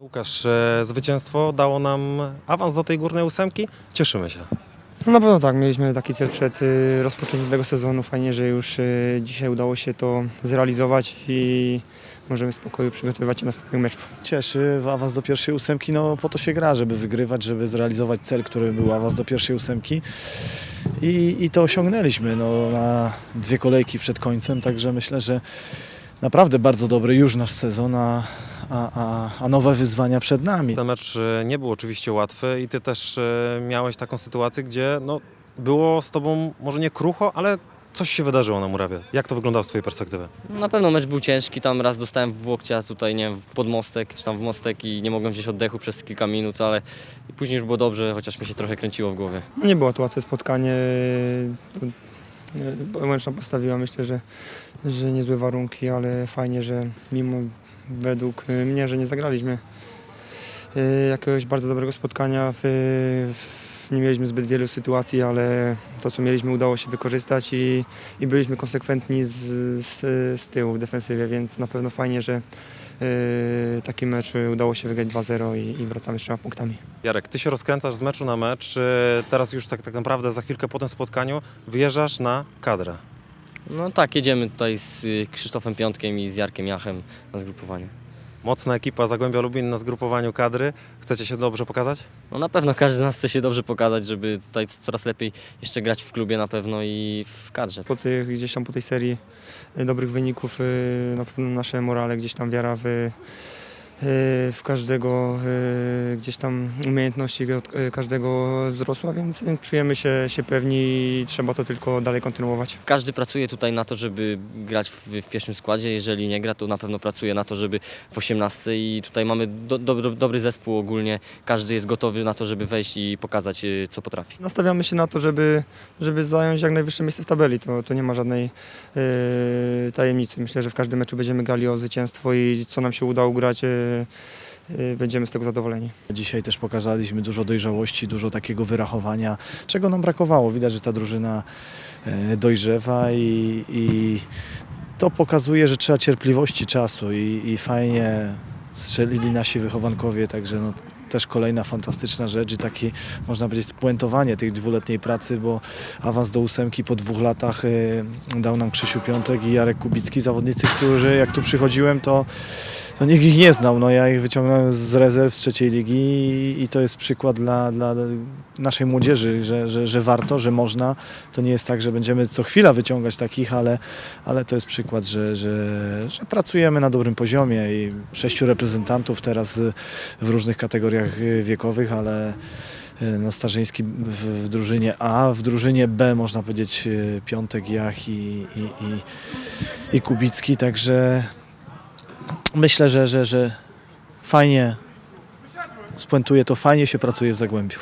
Łukasz, e, zwycięstwo dało nam awans do tej górnej ósemki. Cieszymy się. No na pewno tak, mieliśmy taki cel przed y, rozpoczęciem tego sezonu. Fajnie, że już y, dzisiaj udało się to zrealizować i możemy w spokoju przygotowywać się następnych meczów. Cieszy awans do pierwszej ósemki, no po to się gra, żeby wygrywać, żeby zrealizować cel, który był awans do pierwszej ósemki. I, i to osiągnęliśmy no, na dwie kolejki przed końcem, także myślę, że naprawdę bardzo dobry już nasz sezon, a, a, a, a nowe wyzwania przed nami. Ten mecz e, nie był oczywiście łatwy i ty też e, miałeś taką sytuację, gdzie no, było z tobą może nie krucho, ale coś się wydarzyło na murawie. Jak to wyglądało z twojej perspektywy? Na pewno mecz był ciężki, tam raz dostałem w łokcia tutaj, nie wiem, w podmostek czy tam w mostek i nie mogłem wziąć oddechu przez kilka minut, ale później już było dobrze, chociaż mi się trochę kręciło w głowie. No Nie było to łatwe spotkanie. Łęczna postawiła myślę, że, że niezłe warunki, ale fajnie, że mimo według mnie, że nie zagraliśmy y, jakiegoś bardzo dobrego spotkania. Nie mieliśmy zbyt wielu sytuacji, ale to co mieliśmy udało się wykorzystać i, i byliśmy konsekwentni z, z, z tyłu w defensywie, więc na pewno fajnie, że y, taki mecz udało się wygrać 2-0 i, i wracamy z trzema punktami. Jarek, ty się rozkręcasz z meczu na mecz. Teraz już tak, tak naprawdę za chwilkę po tym spotkaniu wyjeżdżasz na kadrę. No tak, jedziemy tutaj z y, Krzysztofem Piątkiem i z Jarkiem Jachem na zgrupowanie. Mocna ekipa Zagłębia Lubin na zgrupowaniu kadry. Chcecie się dobrze pokazać? No na pewno każdy z nas chce się dobrze pokazać, żeby tutaj coraz lepiej jeszcze grać w klubie na pewno i w kadrze. po tych, gdzieś tam po tej serii y, dobrych wyników y, na pewno nasze morale, gdzieś tam wiara w, w każdego, y, gdzieś tam umiejętności y, każdego wzrosła, więc, więc czujemy się, się pewni i trzeba to tylko dalej kontynuować. Każdy pracuje tutaj na to, żeby grać w, w pierwszym składzie. Jeżeli nie gra, to na pewno pracuje na to, żeby w 18 i tutaj mamy do, do, dobry zespół ogólnie. Każdy jest gotowy na to, żeby wejść i pokazać, y, co potrafi. Nastawiamy się na to, żeby, żeby zająć jak najwyższe miejsce w tabeli. To, to nie ma żadnej y, tajemnicy. Myślę, że w każdym meczu będziemy grali o zwycięstwo i co nam się uda ugrać, y, y, będziemy z tego zadowoleni. Dzisiaj też pokazaliśmy dużo dojrzałości, dużo takiego wyrachowania, czego nam brakowało. Widać, że ta drużyna e, dojrzewa i, i to pokazuje, że trzeba cierpliwości, czasu i, i fajnie strzelili nasi wychowankowie, także no, też kolejna fantastyczna rzecz i takie, można powiedzieć, spuentowanie tej dwuletniej pracy, bo awans do ósemki po dwóch latach e, dał nam Krzysiu Piątek i Jarek Kubicki, zawodnicy, którzy jak tu przychodziłem, to to nikt ich nie znał. No, ja ich wyciągnąłem z rezerw z trzeciej ligi i, i to jest przykład dla, dla naszej młodzieży, że, że, że warto, że można. To nie jest tak, że będziemy co chwila wyciągać takich, ale, ale to jest przykład, że, że, że pracujemy na dobrym poziomie i sześciu reprezentantów teraz w różnych kategoriach wiekowych, ale no, Starzyński w, w drużynie A, w drużynie B można powiedzieć Piątek, Jach i, i, i, i Kubicki, także myślę, że, że, że fajnie spuentuje to, fajnie się pracuje w Zagłębiu.